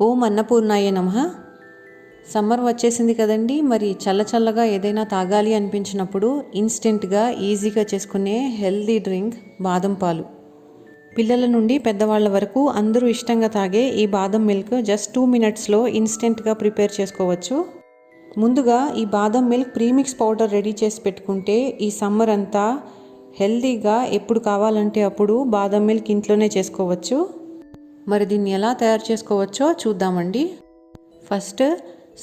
ఓం అన్నపూర్ణాయ నమ. సమ్మర్ వచ్చేసింది కదండి మరి చల్ల చల్లగా ఏదైనా తాగాలి అనిపించినప్పుడు ఇన్స్టెంట్గా ఈజీగా చేసుకునే హెల్దీ డ్రింక్ బాదం పాలు. పిల్లల నుండి పెద్దవాళ్ళ వరకు అందరూ ఇష్టంగా తాగే ఈ బాదం మిల్క్ జస్ట్ టూ మినిట్స్లో ఇన్స్టెంట్గా ప్రిపేర్ చేసుకోవచ్చు. ముందుగా ఈ బాదం మిల్క్ ప్రీమిక్స్ పౌడర్ రెడీ చేసి పెట్టుకుంటే ఈ సమ్మర్ అంతా హెల్దీగా ఎప్పుడు కావాలంటే అప్పుడు బాదం మిల్క్ ఇంట్లోనే చేసుకోవచ్చు. మరి దీన్ని ఎలా తయారు చేసుకోవచ్చో చూద్దామండి. ఫస్ట్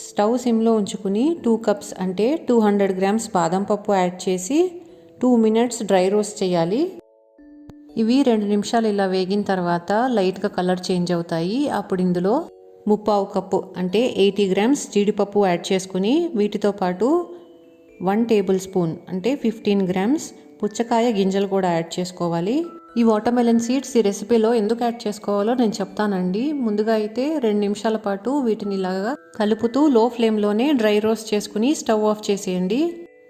స్టవ్ సిమ్లో ఉంచుకుని టూ కప్స్ అంటే టూ హండ్రెడ్ గ్రామ్స్ బాదం పప్పు యాడ్ చేసి టూ మినిట్స్ డ్రై రోస్ట్ చేయాలి. ఇవి రెండు నిమిషాలు ఇలా వేగిన తర్వాత లైట్గా కలర్ చేంజ్ అవుతాయి. అప్పుడు ఇందులో ముప్పావు కప్పు అంటే ఎయిటీ గ్రామ్స్ జీడిపప్పు యాడ్ చేసుకుని వీటితో పాటు వన్ టేబుల్ స్పూన్ అంటే ఫిఫ్టీన్ గ్రామ్స్ పుచ్చకాయ గింజలు కూడా యాడ్ చేసుకోవాలి. ఈ వాటర్మెలన్ సీడ్స్ ఈ రెసిపీలో ఎందుకు యాడ్ చేసుకోవాలో నేను చెప్తానండి. ముందుగా అయితే రెండు నిమిషాల పాటు వీటిని ఇలాగా కలుపుతూ లో ఫ్లేమ్లోనే డ్రై రోస్ట్ చేసుకుని స్టవ్ ఆఫ్ చేసేయండి.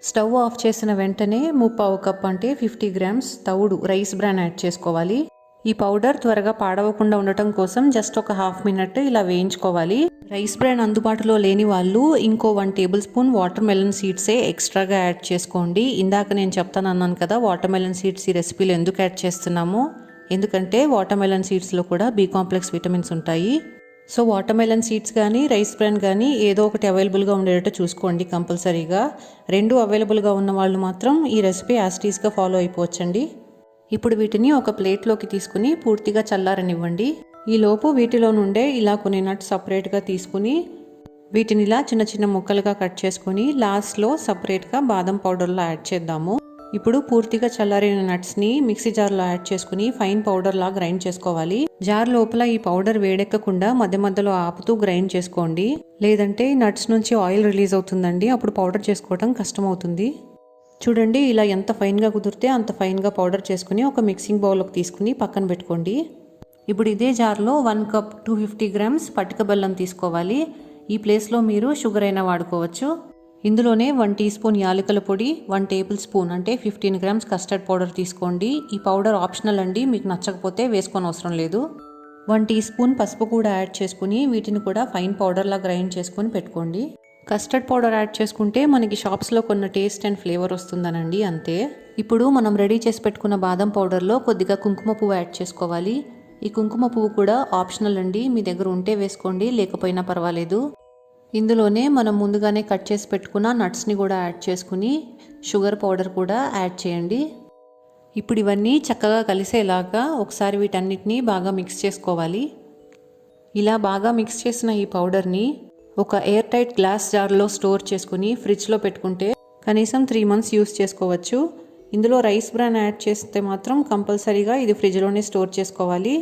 స్టవ్ ఆఫ్ చేసిన వెంటనే ముప్పావు కప్ అంటే ఫిఫ్టీ గ్రామ్స్ తవుడు రైస్ బ్రాన్ యాడ్ చేసుకోవాలి. ఈ పౌడర్ త్వరగా పాడవకుండా ఉండటం కోసం జస్ట్ ఒక హాఫ్ మినిట్ ఇలా వేయించుకోవాలి. రైస్ బ్రాన్ అందుబాటులో లేని వాళ్ళు ఇంకో one tablespoon watermelon సీడ్సే ఎక్స్ట్రాగా యాడ్ చేసుకోండి. ఇందాక నేను చెప్తాను అన్నాను కదా వాటర్ మెలన్ సీడ్స్ ఈ రెసిపీలో ఎందుకు యాడ్ చేస్తున్నాము? ఎందుకంటే వాటర్ మెలన్ సీడ్స్లో కూడా బీ కాంప్లెక్స్ విటమిన్స్ ఉంటాయి. సో వాటర్ మెలన్ సీడ్స్ కానీ రైస్ బ్రాన్ కానీ ఏదో ఒకటి అవైలబుల్గా ఉండేటట్టు చూసుకోండి కంపల్సరీగా. రెండు అవైలబుల్గా ఉన్న వాళ్ళు మాత్రం ఈ రెసిపీ యాస్టీస్గా ఫాలో అయిపోవచ్చండి. ఇప్పుడు వీటిని ఒక ప్లేట్లోకి తీసుకుని పూర్తిగా చల్లారనివ్వండి. ఈలోపు వీటిలో నుండే ఇలా కొన్ని నట్స్ సపరేట్గా తీసుకుని వీటిని ఇలా చిన్న చిన్న ముక్కలుగా కట్ చేసుకుని లాస్ట్లో సపరేట్గా బాదం పౌడర్లో యాడ్ చేద్దాము. ఇప్పుడు పూర్తిగా చల్లారిన నట్స్ని మిక్సీ జార్లో యాడ్ చేసుకుని ఫైన్ పౌడర్లా గ్రైండ్ చేసుకోవాలి. జార్ లోపల ఈ పౌడర్ వేడెక్కకుండా మధ్య మధ్యలో ఆపుతూ గ్రైండ్ చేసుకోండి. లేదంటే నట్స్ నుంచి ఆయిల్ రిలీజ్ అవుతుందండి. అప్పుడు పౌడర్ చేసుకోవడం కష్టమవుతుంది. చూడండి ఇలా ఎంత ఫైన్గా కుదిరితే అంత ఫైన్గా పౌడర్ చేసుకుని ఒక మిక్సింగ్ బౌల్లోకి తీసుకుని పక్కన పెట్టుకోండి. ఇప్పుడు ఇదే జార్లో one cup two fifty grams పటిక బెల్లం తీసుకోవాలి. ఈ ప్లేస్లో మీరు షుగర్ అయినా వాడుకోవచ్చు. ఇందులోనే వన్ టీ స్పూన్ యాలకుల పొడి వన్ టేబుల్ స్పూన్ అంటే ఫిఫ్టీన్ గ్రామ్స్ కస్టర్డ్ పౌడర్ తీసుకోండి. ఈ పౌడర్ ఆప్షనల్ అండి మీకు నచ్చకపోతే వేసుకొని అవసరం లేదు. వన్ టీ స్పూన్ పసుపు కూడా యాడ్ చేసుకుని వీటిని కూడా ఫైన్ పౌడర్లా గ్రైండ్ చేసుకొని పెట్టుకోండి. కస్టర్డ్ పౌడర్ యాడ్ చేసుకుంటే మనకి షాప్స్లో కొన్న టేస్ట్ అండ్ ఫ్లేవర్ వస్తుందనండి అంతే. ఇప్పుడు మనం రెడీ చేసి పెట్టుకున్న బాదం పౌడర్లో కొద్దిగా కుంకుమ పువ్వు యాడ్ చేసుకోవాలి. ఈ కుంకుమ పువ్వు కూడా ఆప్షనల్ అండి. మీ దగ్గర ఉంటే వేసుకోండి లేకపోయినా పర్వాలేదు. ఇందులోనే మనం ముందుగానే కట్ చేసి పెట్టుకున్న నట్స్ని కూడా యాడ్ చేసుకుని షుగర్ పౌడర్ కూడా యాడ్ చేయండి. ఇప్పుడు ఇవన్నీ చక్కగా కలిసేలాగా ఒకసారి వీటన్నిటిని బాగా మిక్స్ చేసుకోవాలి. ఇలా బాగా మిక్స్ చేసిన ఈ పౌడర్ని ఒక ఎయిర్ టైట్ గ్లాస్ జార్లో స్టోర్ చేసుకుని ఫ్రిడ్జ్లో పెట్టుకుంటే కనీసం త్రీ మంత్స్ యూస్ చేసుకోవచ్చు. ఇందులో రైస్ బ్రాన్ యాడ్ చేస్తే మాత్రం కంపల్సరీగా ఇది ఫ్రిడ్జ్లోనే స్టోర్ చేసుకోవాలి.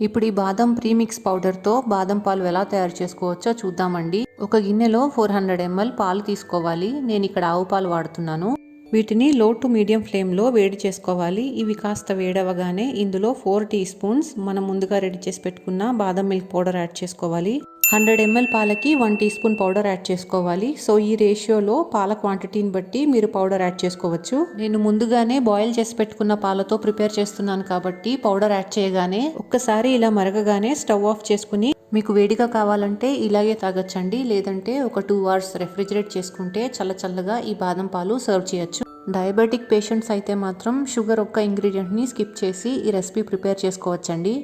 ఇప్పుడు ఈ బాదం ప్రీమిక్స్ పౌడర్తో బాదం పాలు ఎలా తయారు చేసుకోవచ్చో చూద్దామండి. ఒక గిన్నెలో ఫోర్ హండ్రెడ్ ఎంఎల్ పాలు తీసుకోవాలి. నేను ఇక్కడ ఆవు పాలు వాడుతున్నాను. వీటిని లో టు మీడియం ఫ్లేమ్లో వేడి చేసుకోవాలి. ఇవి కాస్త వేడవగానే ఇందులో ఫోర్ టీ స్పూన్స్ మనం ముందుగా రెడీ చేసి పెట్టుకున్న బాదం మిల్క్ పౌడర్ యాడ్ చేసుకోవాలి. హండ్రెడ్ ఎంఎల్ పాలకి one teaspoon powder add చేసుకోవాలి. సో ఈ రేషియోలో పాల క్వాంటిటీని బట్టి మీరు పౌడర్ యాడ్ చేసుకోవచ్చు. నేను ముందుగానే బాయిల్ చేసి పెట్టుకున్న పాలతో ప్రిపేర్ చేస్తున్నాను కాబట్టి పౌడర్ యాడ్ చేయగానే ఒక్కసారి ఇలా మరగగానే స్టవ్ ఆఫ్ చేసుకుని మీకు వేడిగా కావాలంటే ఇలాగే తాగొచ్చండి. లేదంటే ఒక టూ అవర్స్ రెఫ్రిజిరేట్ చేసుకుంటే చల్ల చల్లగా ఈ బాదం పాలు సర్వ్ చేయొచ్చు. డయాబెటిక్ పేషెంట్స్ అయితే మాత్రం షుగర్ ఒక్క ఇంగ్రీడియంట్ని స్కిప్ చేసి ఈ రెసిపీ ప్రిపేర్ చేసుకోవచ్చండి.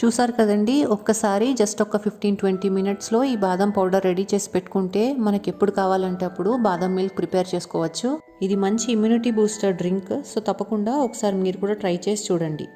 చూసారు కదండి ఒక్కసారి జస్ట్ ఒక ఫిఫ్టీన్ ట్వంటీ మినిట్స్లో ఈ బాదం పౌడర్ రెడీ చేసి పెట్టుకుంటే మనకి ఎప్పుడు కావాలంటే అప్పుడు బాదం మిల్క్ ప్రిపేర్ చేసుకోవచ్చు. ఇది మంచి ఇమ్యూనిటీ బూస్టర్ డ్రింక్ సో తప్పకుండా ఒకసారి మీరు కూడా ట్రై చేసి చూడండి.